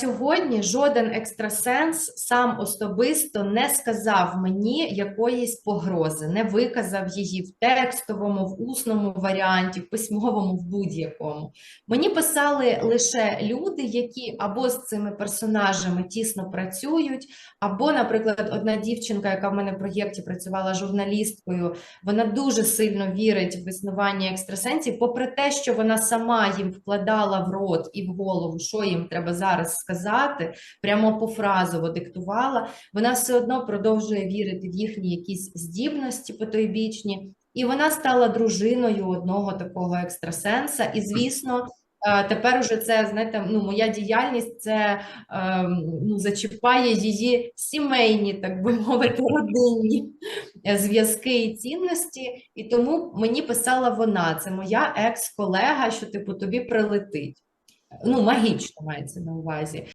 сьогодні жоден екстрасенс сам особисто не сказав мені якоїсь погрози, не виказав її в текстовому, в усному варіанті, в письмовому, в будь-якому. Мені писали лише люди, які або з цими персонажами тісно працюють, або, наприклад, одна дівчинка, яка в мене в проєкті працювала журналісткою, вона дуже сильно вірить в існування екстрасенсів, попри те, що вона сама їм вкладала в рот і в голову, що їм треба зараз сказати, прямо пофразово диктувала, вона все одно продовжує вірити в їхні якісь здібності потойбічні, і вона стала дружиною одного такого екстрасенса. І, звісно, е, тепер уже це, знаєте, ну, моя діяльність це ем, ну, зачіпає її сімейні, так би мовити, родинні зв'язки і цінності. І тому мені писала вона, це моя екс-колега, що типу тобі прилетить. Ну, магічно мається на увазі.